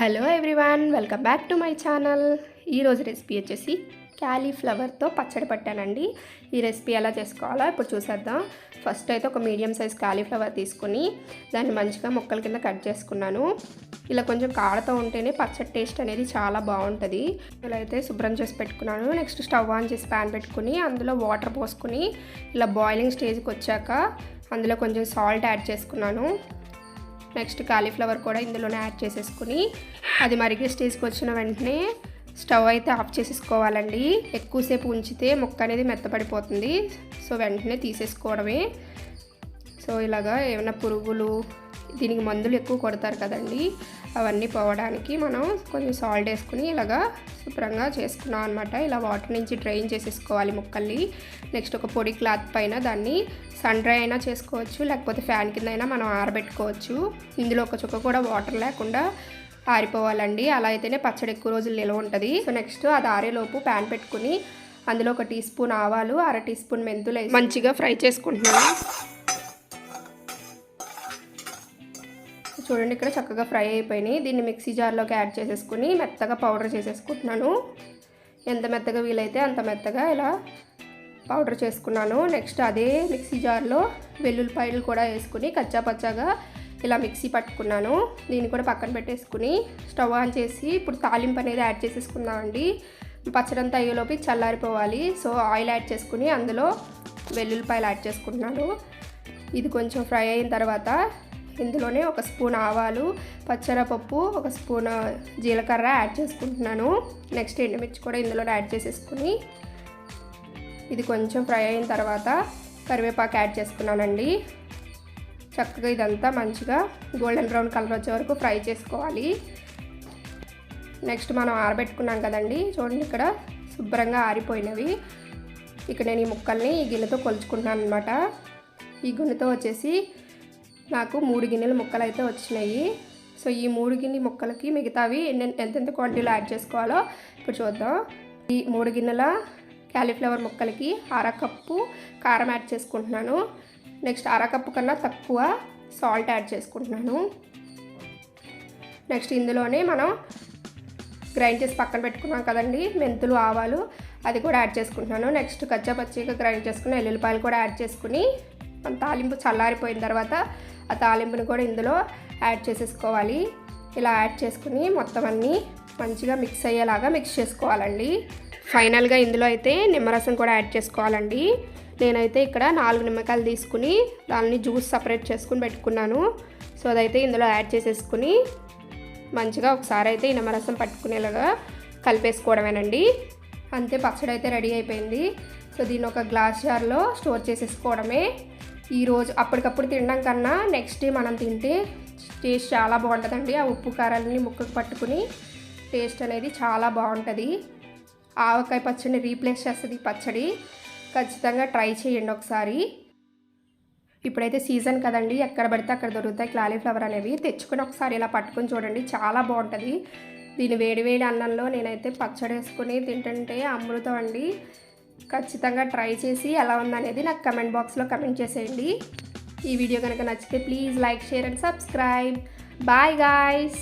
Hello everyone welcome back to my channel ఈరోజు recipe వచ్చేసి క్యాలీఫ్లవర్తో పచ్చడి పట్టానండి. ఈ రెసిపీ ఎలా చేసుకోవాలో ఇప్పుడు చూసేద్దాం. ఫస్ట్ అయితే ఒక మీడియం సైజ్ క్యాలీఫ్లవర్ తీసుకుని దాన్ని మంచిగా ముక్కల కింద కట్ చేసుకున్నాను. ఇలా కొంచెం కాడతో ఉంటేనే పచ్చడి టేస్ట్ అనేది చాలా బాగుంటుంది. ఇలా అయితే శుభ్రం చేసి పెట్టుకున్నాను. నెక్స్ట్ స్టవ్ ఆన్ చేసి ప్యాన్ పెట్టుకుని అందులో వాటర్ పోసుకుని ఇలా బాయిలింగ్ స్టేజ్కి వచ్చాక అందులో కొంచెం సాల్ట్ యాడ్ చేసుకున్నాను. నెక్స్ట్ కాలీఫ్లవర్ కూడా ఇందులోనే యాడ్ చేసేసుకుని అది మరిగే స్టేజ్కి వచ్చిన వెంటనే స్టవ్ అయితే ఆఫ్ చేసేసుకోవాలండి. ఎక్కువసేపు ఉంచితే ముక్క అనేది మెత్తపడిపోతుంది. సో వెంటనే తీసేసుకోవడమే. సో ఇలాగా ఏమైనా పురుగులు దీనికి మందులు ఎక్కువ కొడతారు కదండి. అవన్నీ పోవడానికి మనం కొంచెం సాల్ట్ వేసుకుని ఇలాగా శుభ్రంగా చేసుకున్నాం అనమాట ఇలా వాటర్ నుంచి డ్రైన్ చేసేసుకోవాలి ముక్కల్ని. నెక్స్ట్ ఒక పొడి క్లాత్ పైన దాన్ని సన్ డ్రై అయినా చేసుకోవచ్చు లేకపోతే ఫ్యాన్ కింద అయినా మనం ఆరబెట్టుకోవచ్చు. ఇందులో ఒక చుక్క కూడా వాటర్ లేకుండా ఆరిపోవాలండి. అలా అయితేనే పచ్చడి ఎక్కువ రోజులు నిల్వ ఉంటుంది. సో నెక్స్ట్ అది ఆరేలోపు ప్యాన్ పెట్టుకుని అందులో ఒక టీ స్పూన్ ఆవాలు అర టీ స్పూన్ మెంతులు మంచిగా ఫ్రై చేసుకుంటున్నాను. చూడండి ఇక్కడ చక్కగా ఫ్రై అయిపోయినాయి. దీన్ని మిక్సీ జార్లోకి యాడ్ చేసేసుకుని మెత్తగా పౌడర్ చేసేసుకుంటున్నాను. ఎంత మెత్తగా వీలైతే అంత మెత్తగా ఇలా పౌడర్ చేసుకున్నాను. నెక్స్ట్ అదే మిక్సీ జార్లో వెల్లుల్లిపాయలు కూడా వేసుకుని కచ్చా పచ్చాగా ఇలా మిక్సీ పట్టుకున్నాను. దీన్ని కూడా పక్కన పెట్టేసుకుని స్టవ్ ఆన్ చేసి ఇప్పుడు తాలింపు అనేది యాడ్ చేసేసుకుందామండి పచ్చడంతా అయ్యేలోపు చల్లారిపోవాలి. సో ఆయిల్ యాడ్ చేసుకుని అందులో వెల్లుల్లిపాయలు యాడ్ చేసుకుంటున్నాను. ఇది కొంచెం ఫ్రై అయిన తర్వాత ఇందులోనే ఒక స్పూన్ ఆవాలు పచ్చరపప్పు ఒక స్పూన్ జీలకర్ర యాడ్ చేసుకుంటున్నాను. నెక్స్ట్ ఎండుమిర్చి కూడా ఇందులోనే యాడ్ చేసేసుకుని ఇది కొంచెం ఫ్రై అయిన తర్వాత కరివేపాకు యాడ్ చేసుకున్నానండి. చక్కగా ఇదంతా మంచిగా గోల్డెన్ బ్రౌన్ కలర్ వచ్చే వరకు ఫ్రై చేసుకోవాలి. నెక్స్ట్ మనం ఆరబెట్టుకున్నాం కదండి చూడండి ఇక్కడ శుభ్రంగా ఆరిపోయినవి. ఇక్కడ నేను ఈ ముక్కల్ని ఈ గిన్నెతో కొలుచుకుంటున్నాను అనమాట ఈ గిన్నెతో వచ్చేసి నాకు మూడు గిన్నెల ముక్కలు అయితే వచ్చినాయి. సో ఈ మూడు గిన్నె ముక్కలకి మిగతావి ఎంతెంత క్వాంటిటీలో యాడ్ చేసుకోవాలో ఇప్పుడు చూద్దాం. ఈ మూడు గిన్నెల క్యాలీఫ్లవర్ ముక్కలకి అరకప్పు కారం యాడ్ చేసుకుంటున్నాను. నెక్స్ట్ అరకప్పు కన్నా తక్కువ సాల్ట్ యాడ్ చేసుకుంటున్నాను. నెక్స్ట్ ఇందులోనే మనం గ్రైండ్ చేసి పక్కన పెట్టుకున్నాం కదండి మెంతులు ఆవాలు అది కూడా యాడ్ చేసుకుంటున్నాను. నెక్స్ట్ కచ్చా పచ్చిగా గ్రైండ్ చేసుకుని ఎల్లుల్లిపాయలు కూడా యాడ్ చేసుకుని మన తాలింపు చల్లారిపోయిన తర్వాత ఆ తాలింపుని కూడా ఇందులో యాడ్ చేసేసుకోవాలి. ఇలా యాడ్ చేసుకుని మొత్తం అన్నీ మంచిగా మిక్స్ అయ్యేలాగా మిక్స్ చేసుకోవాలండి. ఫైనల్గా ఇందులో అయితే నిమ్మరసం కూడా యాడ్ చేసుకోవాలండి. నేనైతే ఇక్కడ నాలుగు నిమ్మకాయలు తీసుకుని దాన్ని జ్యూస్ సపరేట్ చేసుకుని పెట్టుకున్నాను. సో అదైతే ఇందులో యాడ్ చేసేసుకుని మంచిగా ఒకసారి అయితే ఈ నిమ్మరసం పట్టుకునేలాగా కలిపేసుకోవడమేనండి. అంతే పచ్చడి అయితే రెడీ అయిపోయింది. సో దీన్ని ఒక గ్లాస్ జార్లో స్టోర్ చేసేసుకోవడమే. ఈరోజు అప్పటికప్పుడు తినడం కన్నా నెక్స్ట్ డే మనం తింటే టేస్ట్ చాలా బాగుంటుందండి. ఆ ఉప్పు కారాలని ముక్కకు పట్టుకుని టేస్ట్ అనేది చాలా బాగుంటుంది. ఆవకాయ పచ్చడిని రీప్లేస్ చేస్తుంది పచ్చడి. ఖచ్చితంగా ట్రై చేయండి ఒకసారి. ఇప్పుడైతే సీజన్ కదండి ఎక్కడ పడితే అక్కడ దొరుకుతాయి క్లాలీఫ్లవర్ అనేవి. తెచ్చుకొని ఒకసారి ఇలా పట్టుకొని చూడండి చాలా బాగుంటుంది. దీని వేడివేడి అన్నంలో నేనైతే పచ్చడి వేసుకుని తింటుంటే అమృతం అండి. ఖచ్చితంగా ట్రై చేసి ఎలా ఉందనేది నాకు కమెంట్ బాక్స్లో కమెంట్ చేసేయండి. ఈ వీడియో కనుక నచ్చితే please like share and subscribe bye guys